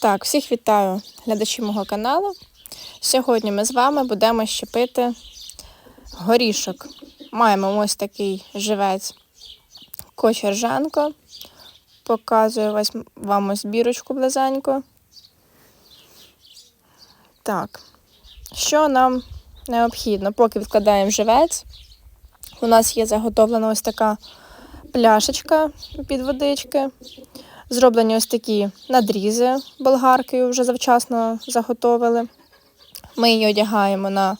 Так, всіх вітаю глядачі мого каналу. Сьогодні ми з вами будемо щепити горішок. Маємо ось такий живець кочержанко. Показую вам ось бірочку близенько. Так, що нам необхідно? Поки відкладаємо живець. У нас є заготовлена ось така пляшечка під водички. Зроблені ось такі надрізи болгаркою, вже завчасно заготовили. Ми її одягаємо на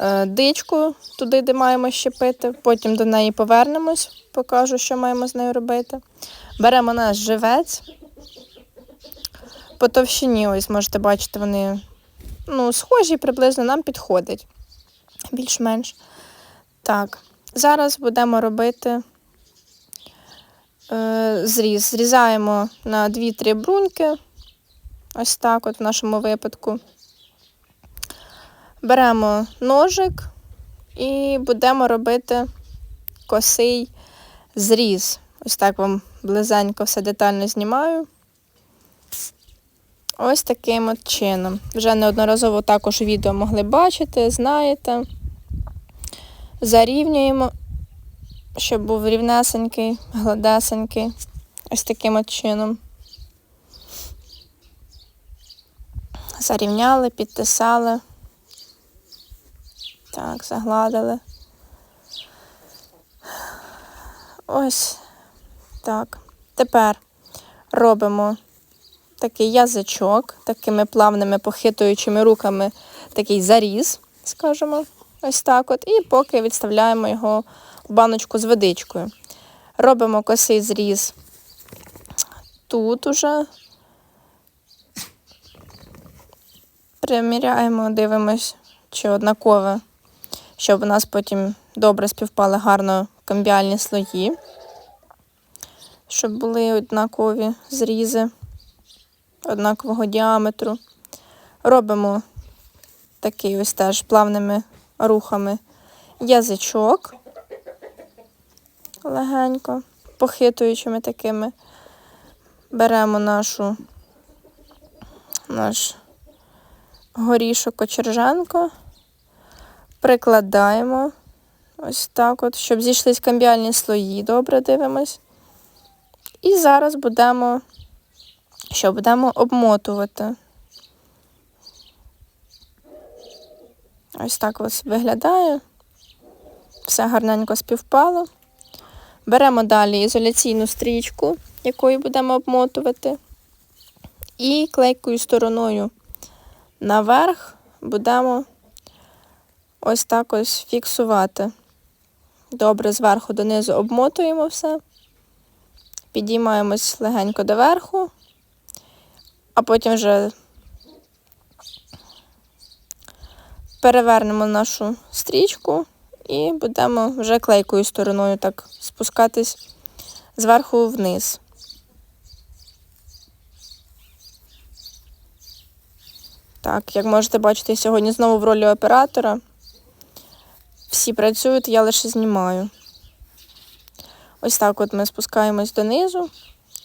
е, дичку, туди, де маємо щепити. Потім до неї повернемось, покажу, що маємо з нею робити. Беремо наш живець. По товщині, ось можете бачити, вони ну, схожі, приблизно нам підходять. Більш-менш. Так, зараз будемо робити зріз. Зрізаємо на 2-3 бруньки. Ось так, от в нашому випадку. Беремо ножик і будемо робити косий зріз. Ось так вам близенько все детально знімаю. Ось таким от чином. Вже неодноразово також відео могли бачити, знаєте. Зарівнюємо, щоб був рівнесенький, гладесенький. Ось таким от чином. Зарівняли, підтисали. Так, загладили. Ось так. Тепер робимо такий язичок, такими плавними похитуючими руками, такий заріз, скажімо, ось так от. І поки відставляємо його баночку з водичкою. Робимо косий зріз тут уже. Приміряємо, дивимось, чи однакове, щоб у нас потім добре співпали гарно камбіальні слої, щоб були однакові зрізи однакового діаметру. Робимо такий ось теж плавними рухами язичок легенько, похитуючими такими. Беремо нашу наш горішок кочержанко, прикладаємо ось так от, щоб зійшлись камбіальні слої, добре дивимось. І зараз будемо, що будемо обмотувати. Ось так ось виглядає. Все гарненько співпало. Беремо далі ізоляційну стрічку, якою будемо обмотувати. І клейкою стороною наверх будемо ось так ось фіксувати. Добре, зверху донизу обмотуємо все, підіймаємось легенько доверху, а потім вже перевернемо нашу стрічку і будемо вже клейкою стороною так спускатись зверху вниз. Так, як можете бачити, сьогодні знову в ролі оператора. Всі працюють, я лише знімаю. Ось так от ми спускаємось донизу,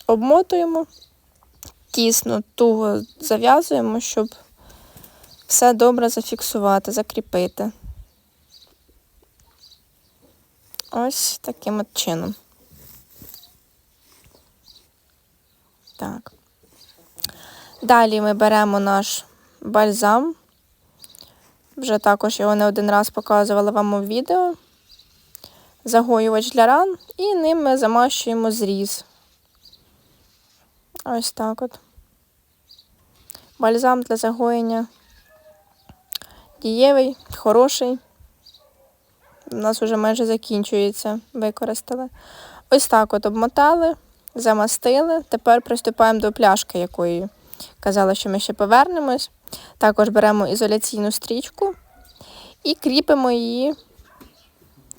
обмотуємо, тісно, туго зав'язуємо, щоб все добре зафіксувати, закріпити. Ось таким от чином. Так. Далі ми беремо наш бальзам. Вже також його не один раз показувала вам у відео. Загоювач для ран, і ним ми замащуємо зріз. Ось так от. Бальзам для загоєння дієвий, хороший. У нас вже майже закінчується, використали. Ось так от обмотали, замастили. Тепер приступаємо до пляшки, якої казала, що ми ще повернемось. Також беремо ізоляційну стрічку і кріпимо її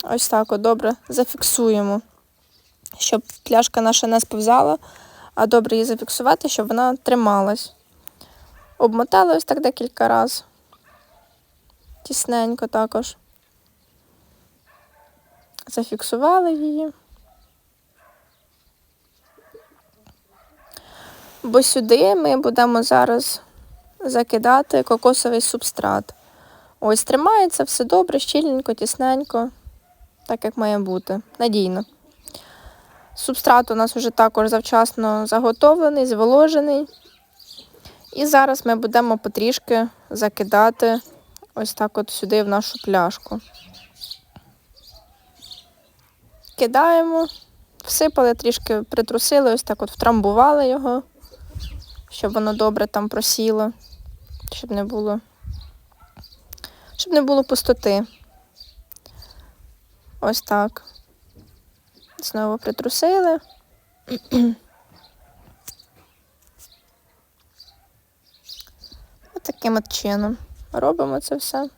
ось так от добре зафіксуємо, щоб пляшка наша не сповзала, а добре її зафіксувати, щоб вона трималась. Обмотали ось так декілька разів. Тісненько також. Зафіксували її. бо сюди ми будемо зараз закидати кокосовий субстрат. Ось тримається все добре, щільненько, тісненько, так як має бути. Надійно. Субстрат у нас вже також завчасно заготовлений, зволожений. І зараз ми будемо потрішки закидати ось так от сюди в нашу пляшку. Кидаємо, всипали, трішки притрусили, ось так от втрамбували його, щоб воно добре там просіло, щоб не було, щоб не було пустоти. Ось так. Знову притрусили. Ось таким от чином робимо це все.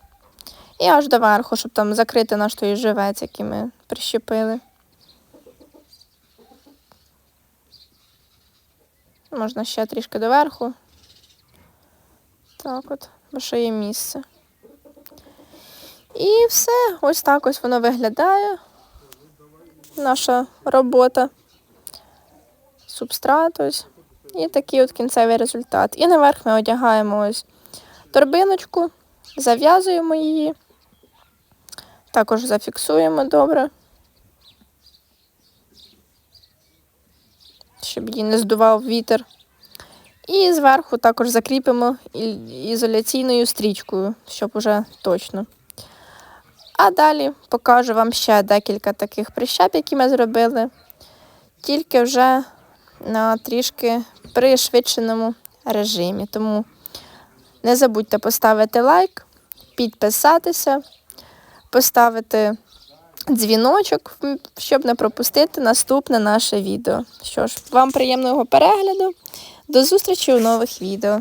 І аж до верху, щоб там закрити наш той живець, який ми прищепили. Можна ще трішки доверху. Так от, бо ще є місце. І все, ось так ось воно виглядає. Наша робота. Субстрат ось. І такий от кінцевий результат. І наверх ми одягаємо ось торбиночку, зав'язуємо її. Також зафіксуємо добре. Щоб її не здував вітер. І зверху також закріпимо ізоляційною стрічкою, щоб уже точно. А далі покажу вам ще декілька таких прищеп, які ми зробили, тільки вже на трішки пришвидшеному режимі. Тому не забудьте поставити лайк, підписатися, поставити дзвіночок, щоб не пропустити наступне наше відео. Що ж, вам приємного перегляду. До зустрічі у нових відео.